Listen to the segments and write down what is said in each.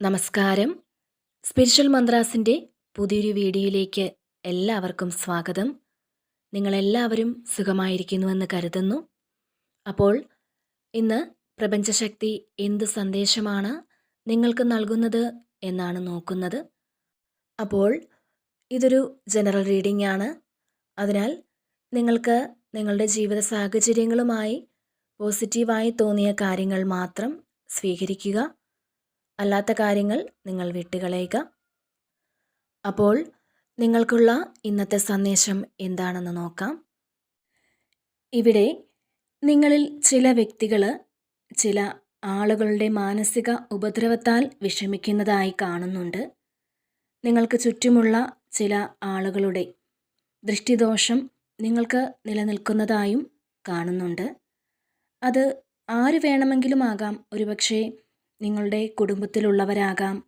നമസ്കാരം. സ്പിരിച്വൽ മന്ത്രാസിന്റെ പുതിയൊരു വീഡിയോയിലേക്ക് എല്ലാവർക്കും സ്വാഗതം. നിങ്ങളെല്ലാവരും സുഖമായിരിക്കുന്നുവെന്ന് കരുതുന്നു. അപ്പോൾ ഇന്ന് പ്രപഞ്ചശക്തി എന്ത് സന്ദേശമാണ് നിങ്ങൾക്ക് നൽകുന്നത് എന്നാണ് നോക്കുന്നത്. അപ്പോൾ ഇതൊരു ജനറൽ റീഡിംഗ് ആണ് അതിനാൽ നിങ്ങൾക്ക് നിങ്ങളുടെ ജീവിത സാഹചര്യങ്ങളുമായി പോസിറ്റീവായി തോന്നിയ കാര്യങ്ങൾ മാത്രം സ്വീകരിക്കുക. അല്ലാത്ത കാര്യങ്ങൾ നിങ്ങൾ വിട്ടുകളയുക. അപ്പോൾ നിങ്ങൾക്കുള്ള ഇന്നത്തെ സന്ദേശം എന്താണെന്ന് നോക്കാം. ഇവിടെ നിങ്ങളിൽ ചില വ്യക്തികൾ ചില ആളുകളുടെ മാനസിക ഉപദ്രവത്താൽ വിഷമിക്കുന്നതായി കാണുന്നുണ്ട്. നിങ്ങൾക്ക് ചുറ്റുമുള്ള ചില ആളുകളുടെ ദൃഷ്ടിദോഷം നിങ്ങൾക്ക് നിലനിൽക്കുന്നതായും കാണുന്നുണ്ട്. അത് ആര് വേണമെങ്കിലും ആകാം. ഒരുപക്ഷെ നിങ്ങളുടെ കുടുംബത്തിലുള്ളവരാകാം.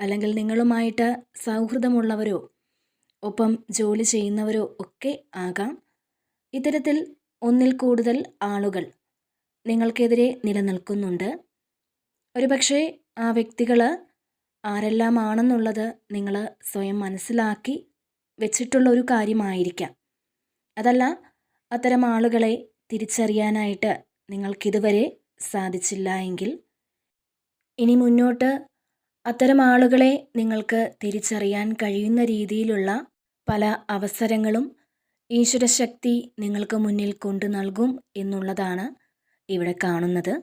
അല്ലെങ്കിൽ നിങ്ങളുമായിട്ട് സൗഹൃദമുള്ളവരോ ഒപ്പം ജോലി ചെയ്യുന്നവരോ ഒക്കെ ആകാം. ഇത്തരത്തിൽ ഒന്നിൽ കൂടുതൽ ആളുകൾ നിങ്ങൾക്കെതിരെ നിലനിൽക്കുന്നുണ്ട്. ഒരുപക്ഷെ ആ വ്യക്തികൾ ആരെല്ലാമാണെന്നുള്ളത് നിങ്ങൾ സ്വയം മനസ്സിലാക്കി വെച്ചിട്ടുള്ള ഒരു കാര്യമായിരിക്കാം. അതല്ല അത്തരം ആളുകളെ തിരിച്ചറിയാനായിട്ട് നിങ്ങൾക്കിതുവരെ സാധിച്ചില്ല എങ്കിൽ ഇനി മുന്നോട്ട് അത്തരം ആളുകളെ നിങ്ങൾക്ക് തിരിച്ചറിയാൻ കഴിയുന്ന രീതിയിലുള്ള പല അവസരങ്ങളും ഈശ്വരശക്തി നിങ്ങൾക്ക് മുന്നിൽ കൊണ്ടു നൽകും എന്നുള്ളതാണ് ഇവിടെ കാണുന്നത്.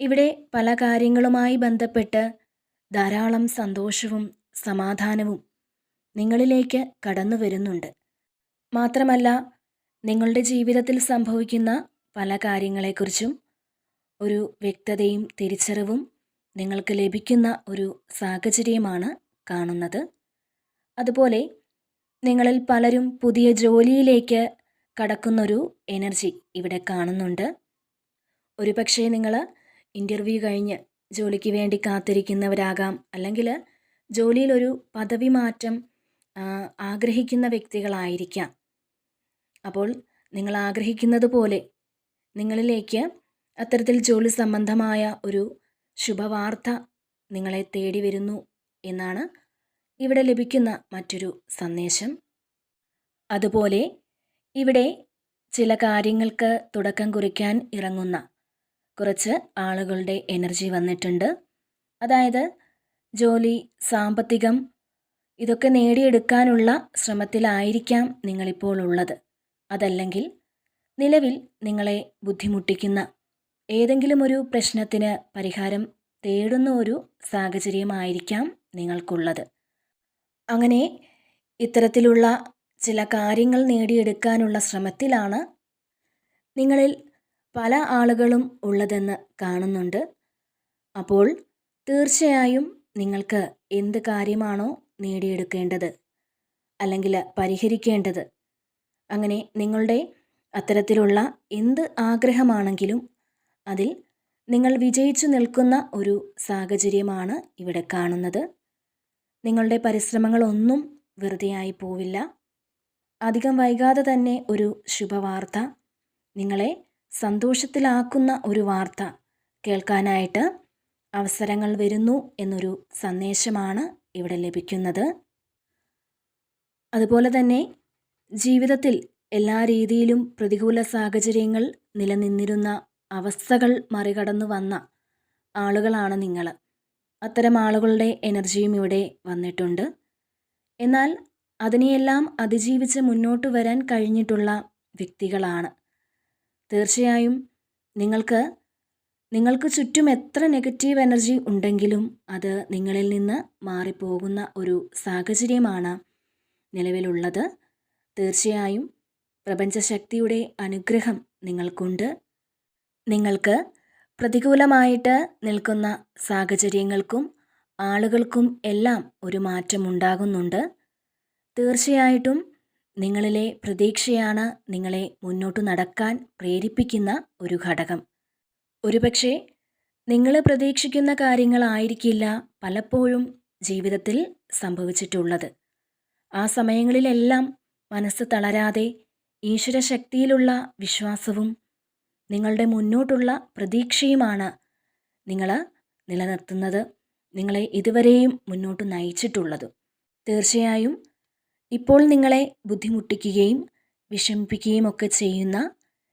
ഇവിടെ പല കാര്യങ്ങളുമായി ബന്ധപ്പെട്ട് ധാരാളം സന്തോഷവും സമാധാനവും നിങ്ങളിലേക്ക് കടന്നു വരുന്നുണ്ട്. മാത്രമല്ല നിങ്ങളുടെ ജീവിതത്തിൽ സംഭവിക്കുന്ന പല കാര്യങ്ങളെക്കുറിച്ചും ഒരു വ്യക്തതയും തിരിച്ചറിവും നിങ്ങൾക്ക് ലഭിക്കുന്ന ഒരു സാഹചര്യമാണ് കാണുന്നത്. അതുപോലെ നിങ്ങളിൽ പലരും പുതിയ ജോലിയിലേക്ക് കടക്കുന്നൊരു എനർജി ഇവിടെ കാണുന്നുണ്ട്. ഒരുപക്ഷെ നിങ്ങൾ ഇന്റർവ്യൂ കഴിഞ്ഞ് ജോലിക്ക് വേണ്ടി കാത്തിരിക്കുന്നവരാകാം. അല്ലെങ്കിൽ ജോലിയിലൊരു പദവി മാറ്റം ആഗ്രഹിക്കുന്ന വ്യക്തികളായിരിക്കാം. അപ്പോൾ നിങ്ങൾ ആഗ്രഹിക്കുന്നത് പോലെ നിങ്ങളിലേക്ക് അത്തരത്തിൽ ജോലി സംബന്ധമായ ഒരു ശുഭവാർത്ത നിങ്ങളെ തേടി വരുന്നു എന്നാണ് ഇവിടെ ലഭിക്കുന്ന മറ്റൊരു സന്ദേശം. അതുപോലെ ഇവിടെ ചില കാര്യങ്ങൾക്ക് തുടക്കം കുറിക്കാൻ ഇറങ്ങുന്ന കുറച്ച് ആളുകളുടെ എനർജി വന്നിട്ടുണ്ട്. അതായത് ജോലി സാമ്പത്തികം ഇതൊക്കെ നേടിയെടുക്കാനുള്ള ശ്രമത്തിലായിരിക്കാം നിങ്ങളിപ്പോൾ ഉള്ളത്. അതല്ലെങ്കിൽ നിലവിൽ നിങ്ങളെ ബുദ്ധിമുട്ടിക്കുന്ന ഏതെങ്കിലും ഒരു പ്രശ്നത്തിന് പരിഹാരം തേടുന്ന ഒരു സാഹചര്യമായിരിക്കാം നിങ്ങൾക്കുള്ളത്. അങ്ങനെ ഇത്തരത്തിലുള്ള ചില കാര്യങ്ങൾ നേടിയെടുക്കാനുള്ള ശ്രമത്തിലാണ് നിങ്ങളിൽ പല ആളുകളും ഉള്ളതെന്ന് കാണുന്നുണ്ട്. അപ്പോൾ തീർച്ചയായും നിങ്ങൾക്ക് എന്ത് കാര്യമാണോ നേടിയെടുക്കേണ്ടത് അല്ലെങ്കിൽ പരിഹരിക്കേണ്ടത് അങ്ങനെ നിങ്ങളുടെ അത്തരത്തിലുള്ള എന്ത് ആഗ്രഹമാണെങ്കിലും അതിൽ നിങ്ങൾ വിജയിച്ചു നിൽക്കുന്ന ഒരു സാഹചര്യമാണ് ഇവിടെ കാണുന്നത്. നിങ്ങളുടെ പരിശ്രമങ്ങളൊന്നും വെറുതെയായി പോവില്ല. അധികം വൈകാതെ തന്നെ ഒരു ശുഭവാർത്ത. നിങ്ങളെ സന്തോഷത്തിലാക്കുന്ന ഒരു വാർത്ത കേൾക്കാനായിട്ട് അവസരങ്ങൾ വരുന്നു എന്നൊരു സന്ദേശമാണ് ഇവിടെ ലഭിക്കുന്നത്. അതുപോലെ തന്നെ ജീവിതത്തിൽ എല്ലാ രീതിയിലും പ്രതികൂല സാഹചര്യങ്ങൾ നിലനിന്നിരുന്ന അവസ്ഥകൾ മറികടന്നു വന്ന ആളുകളാണ് നിങ്ങൾ അത്തരം ആളുകളുടെ എനർജിയും ഇവിടെ വന്നിട്ടുണ്ട്. എന്നാൽ അതിനെയെല്ലാം അതിജീവിച്ച് മുന്നോട്ട് വരാൻ കഴിഞ്ഞിട്ടുള്ള വ്യക്തികളാണ്. തീർച്ചയായും നിങ്ങൾക്ക് നിങ്ങൾക്ക് ചുറ്റും എത്ര നെഗറ്റീവ് എനർജി ഉണ്ടെങ്കിലും അത് നിങ്ങളിൽ നിന്ന് മാറിപ്പോകുന്ന ഒരു സാഹചര്യമാണ് നിലവിലുള്ളത്. തീർച്ചയായും പ്രപഞ്ചശക്തിയുടെ അനുഗ്രഹം നിങ്ങൾക്കുണ്ട്. നിങ്ങൾക്ക് പ്രതികൂലമായിട്ട് നിൽക്കുന്ന സാഹചര്യങ്ങൾക്കും ആളുകൾക്കും എല്ലാം ഒരു മാറ്റം ഉണ്ടാകുന്നുണ്ട്. തീർച്ചയായിട്ടും നിങ്ങളിലെ പ്രതീക്ഷയാണ് നിങ്ങളെ മുന്നോട്ട് നടക്കാൻ പ്രേരിപ്പിക്കുന്ന ഒരു ഘടകം. ഒരുപക്ഷെ നിങ്ങൾ പ്രതീക്ഷിക്കുന്ന കാര്യങ്ങളായിരിക്കില്ല പലപ്പോഴും ജീവിതത്തിൽ സംഭവിച്ചിട്ടുള്ളത്. ആ സമയങ്ങളിലെല്ലാം മനസ്സ് തളരാതെ ഈശ്വരശക്തിയിലുള്ള വിശ്വാസവും നിങ്ങളുടെ മുന്നോട്ടുള്ള പ്രതീക്ഷയുമാണ് നിങ്ങൾ നിലനിർത്തുന്നത്. നിങ്ങളെ ഇതുവരെയും മുന്നോട്ട് നയിച്ചിട്ടുള്ളത്. തീർച്ചയായും ഇപ്പോൾ നിങ്ങളെ ബുദ്ധിമുട്ടിക്കുകയും വിഷമിപ്പിക്കുകയും ഒക്കെ ചെയ്യുന്ന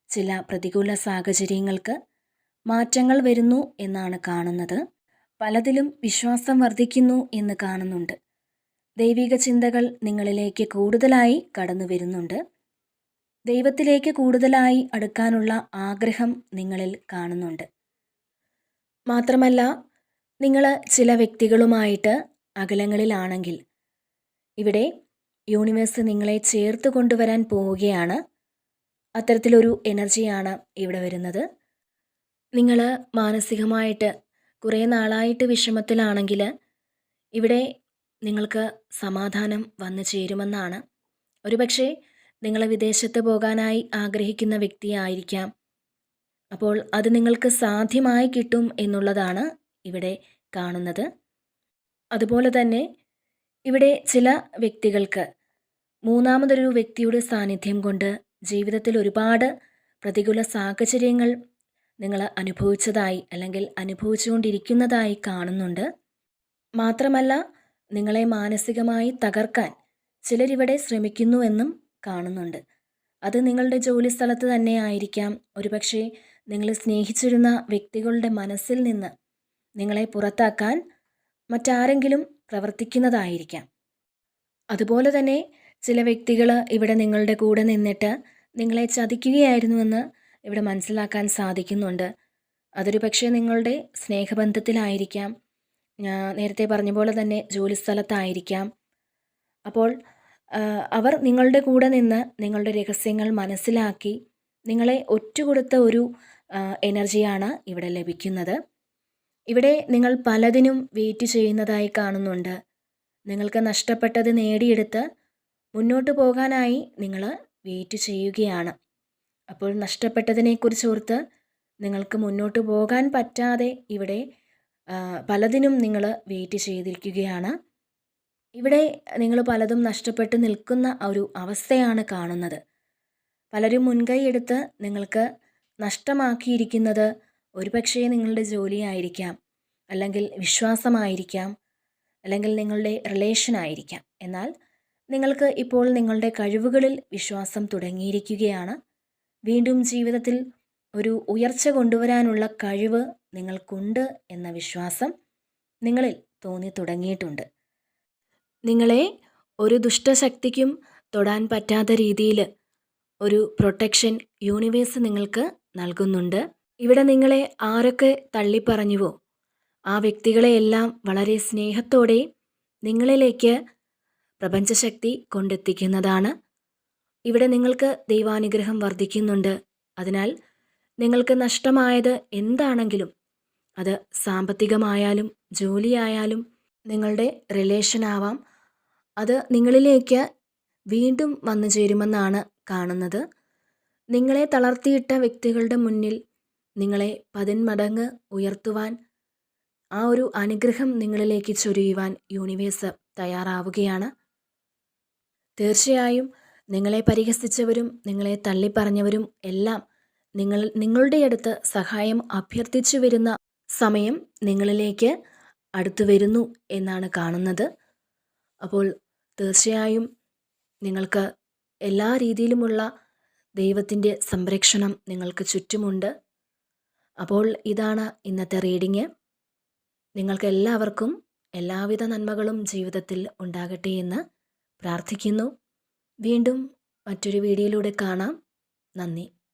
ചില പ്രതികൂല സാഹചര്യങ്ങൾക്ക് മാറ്റങ്ങൾ വരുന്നു എന്നാണ് കാണുന്നത്. പലതിലും വിശ്വാസം വർദ്ധിക്കുന്നു എന്ന് കാണുന്നുണ്ട്. ദൈവിക ചിന്തകൾ നിങ്ങളിലേക്ക് കൂടുതലായി കടന്നു വരുന്നുണ്ട് ദൈവത്തിലേക്ക് കൂടുതലായി അടുക്കാനുള്ള ആഗ്രഹം നിങ്ങളിൽ കാണുന്നുണ്ട്. മാത്രമല്ല നിങ്ങൾ ചില വ്യക്തികളുമായിട്ട് അകലങ്ങളിലാണെങ്കിൽ ഇവിടെ യൂണിവേഴ്സ് നിങ്ങളെ ചേർത്ത് കൊണ്ടുവരാൻ പോവുകയാണ്. അത്തരത്തിലൊരു എനർജിയാണ് ഇവിടെ വരുന്നത്. നിങ്ങൾ മാനസികമായിട്ട് കുറേ നാളായിട്ട് വിഷമത്തിലാണെങ്കിൽ ഇവിടെ നിങ്ങൾക്ക് സമാധാനം വന്നു ചേരുമെന്നാണ്. ഒരുപക്ഷെ നിങ്ങൾ വിദേശത്ത് പോകാനായി ആഗ്രഹിക്കുന്ന വ്യക്തിയായിരിക്കാം. അപ്പോൾ അത് നിങ്ങൾക്ക് സാധ്യമായി കിട്ടും എന്നുള്ളതാണ് ഇവിടെ കാണുന്നത്. അതുപോലെ തന്നെ ഇവിടെ ചില വ്യക്തികൾക്ക് മൂന്നാമതൊരു വ്യക്തിയുടെ സാന്നിധ്യം കൊണ്ട് ജീവിതത്തിൽ ഒരുപാട് പ്രതികൂല സാഹചര്യങ്ങൾ നിങ്ങൾ അനുഭവിച്ചതായി അല്ലെങ്കിൽ അനുഭവിച്ചുകൊണ്ടിരിക്കുന്നതായി കാണുന്നുണ്ട്. മാത്രമല്ല നിങ്ങളെ മാനസികമായി തകർക്കാൻ ചിലരിവിടെ ശ്രമിക്കുന്നുവെന്നും കാണുന്നുണ്ട്. അത് നിങ്ങളുടെ ജോലി സ്ഥലത്ത് തന്നെ ആയിരിക്കാം. ഒരുപക്ഷെ നിങ്ങൾ സ്നേഹിച്ചിരുന്ന വ്യക്തികളുടെ മനസ്സിൽ നിന്ന് നിങ്ങളെ പുറത്താക്കാൻ മറ്റാരെങ്കിലും പ്രവർത്തിക്കുന്നതായിരിക്കാം. അതുപോലെ തന്നെ ചില വ്യക്തികൾ ഇവിടെ നിങ്ങളുടെ കൂടെ നിന്നിട്ട് നിങ്ങളെ ചതിക്കുകയായിരുന്നുവെന്ന് ഇവിടെ മനസ്സിലാക്കാൻ സാധിക്കുന്നുണ്ട്. അതൊരു പക്ഷേ നിങ്ങളുടെ സ്നേഹബന്ധത്തിലായിരിക്കാം. നേരത്തെ പറഞ്ഞ പോലെ തന്നെ ജോലി സ്ഥലത്തായിരിക്കാം. അപ്പോൾ അവർ നിങ്ങളുടെ കൂടെ നിന്ന് നിങ്ങളുടെ രഹസ്യങ്ങൾ മനസ്സിലാക്കി നിങ്ങളെ ഒറ്റുകൊടുത്ത ഒരു എനർജിയാണ് ഇവിടെ ലഭിക്കുന്നത്. ഇവിടെ നിങ്ങൾ പലതിനും വെയിറ്റ് ചെയ്യുന്നതായി കാണുന്നുണ്ട്. നിങ്ങൾക്ക് നഷ്ടപ്പെട്ടത് നേടിയെടുത്ത് മുന്നോട്ട് പോകാനായി നിങ്ങൾ വെയിറ്റ് ചെയ്യുകയാണ്. അപ്പോൾ നഷ്ടപ്പെട്ടതിനെക്കുറിച്ച് ഓർത്ത് നിങ്ങൾക്ക് മുന്നോട്ട് പോകാൻ പറ്റാതെ ഇവിടെ പലതിനും നിങ്ങൾ വെയിറ്റ് ചെയ്തിരിക്കുകയാണ്. ഇവിടെ നിങ്ങൾ പലതും നഷ്ടപ്പെട്ട് നിൽക്കുന്ന ഒരു അവസ്ഥയാണ് കാണുന്നത്. പലരും മുൻകൈ എടുത്ത് നിങ്ങൾക്ക് നഷ്ടമാക്കിയിരിക്കുന്നത് ഒരുപക്ഷേ നിങ്ങളുടെ ജോലിയായിരിക്കാം അല്ലെങ്കിൽ വിശ്വാസമായിരിക്കാം അല്ലെങ്കിൽ നിങ്ങളുടെ റിലേഷൻ ആയിരിക്കാം. എന്നാൽ നിങ്ങൾക്ക് ഇപ്പോൾ നിങ്ങളുടെ കഴിവുകളിൽ വിശ്വാസം തുടങ്ങിയിരിക്കുകയാണ്. വീണ്ടും ജീവിതത്തിൽ ഒരു ഉയർച്ച കൊണ്ടുവരാനുള്ള കഴിവ് നിങ്ങൾക്കുണ്ട് എന്ന വിശ്വാസം നിങ്ങളിൽ തോന്നി തുടങ്ങിയിട്ടുണ്ട് നിങ്ങളെ ഒരു ദുഷ്ടശക്തിക്കും തൊടാൻ പറ്റാത്ത രീതിയിൽ ഒരു പ്രൊട്ടക്ഷൻ യൂണിവേഴ്സ് നിങ്ങൾക്ക് നൽകുന്നുണ്ട്. ഇവിടെ നിങ്ങളെ ആരൊക്കെ തള്ളിപ്പറഞ്ഞുവോ ആ വ്യക്തികളെയെല്ലാം വളരെ സ്നേഹത്തോടെ നിങ്ങളിലേക്ക് പ്രപഞ്ചശക്തി കൊണ്ടെത്തിക്കുന്നതാണ്. ഇവിടെ നിങ്ങൾക്ക് ദൈവാനുഗ്രഹം വർദ്ധിക്കുന്നുണ്ട്. അതിനാൽ നിങ്ങൾക്ക് നഷ്ടമായത് എന്താണെങ്കിലും അത് സാമ്പത്തികമായാലും ജോലിയായാലും നിങ്ങളുടെ റിലേഷൻ ആവാം. അത് നിങ്ങളിലേക്ക് വീണ്ടും വന്നു ചേരുമെന്നാണ് കാണുന്നത്. നിങ്ങളെ തളർത്തിയിട്ട വ്യക്തികളുടെ മുന്നിൽ നിങ്ങളെ പതിന്മടങ്ങ് ഉയർത്തുവാൻ ആ ഒരു അനുഗ്രഹം നിങ്ങളിലേക്ക് ചൊരിയുവാൻ യൂണിവേഴ്സ് തയ്യാറാവുകയാണ്. തീർച്ചയായും നിങ്ങളെ പരിഹസിച്ചവരും നിങ്ങളെ തള്ളിപ്പറഞ്ഞവരും എല്ലാം നിങ്ങൾ നിങ്ങളുടെ അടുത്ത് സഹായം അഭ്യർത്ഥിച്ചു വരുന്ന സമയം നിങ്ങളിലേക്ക് അടുത്തു വരുന്നു എന്നാണ് കാണുന്നത്. അപ്പോൾ തീർച്ചയായും നിങ്ങൾക്ക് എല്ലാ രീതിയിലുമുള്ള ദൈവത്തിന്റെ സംരക്ഷണം നിങ്ങൾക്ക് ചുറ്റുമുണ്ട്. അപ്പോൾ ഇതാണ് ഇന്നത്തെ റീഡിങ്. നിങ്ങൾക്ക് എല്ലാവർക്കും എല്ലാവിധ നന്മകളും ജീവിതത്തിൽ ഉണ്ടാകട്ടെ എന്ന് പ്രാർത്ഥിക്കുന്നു. വീണ്ടും മറ്റൊരു വീഡിയോയിലൂടെ കാണാം. നന്ദി.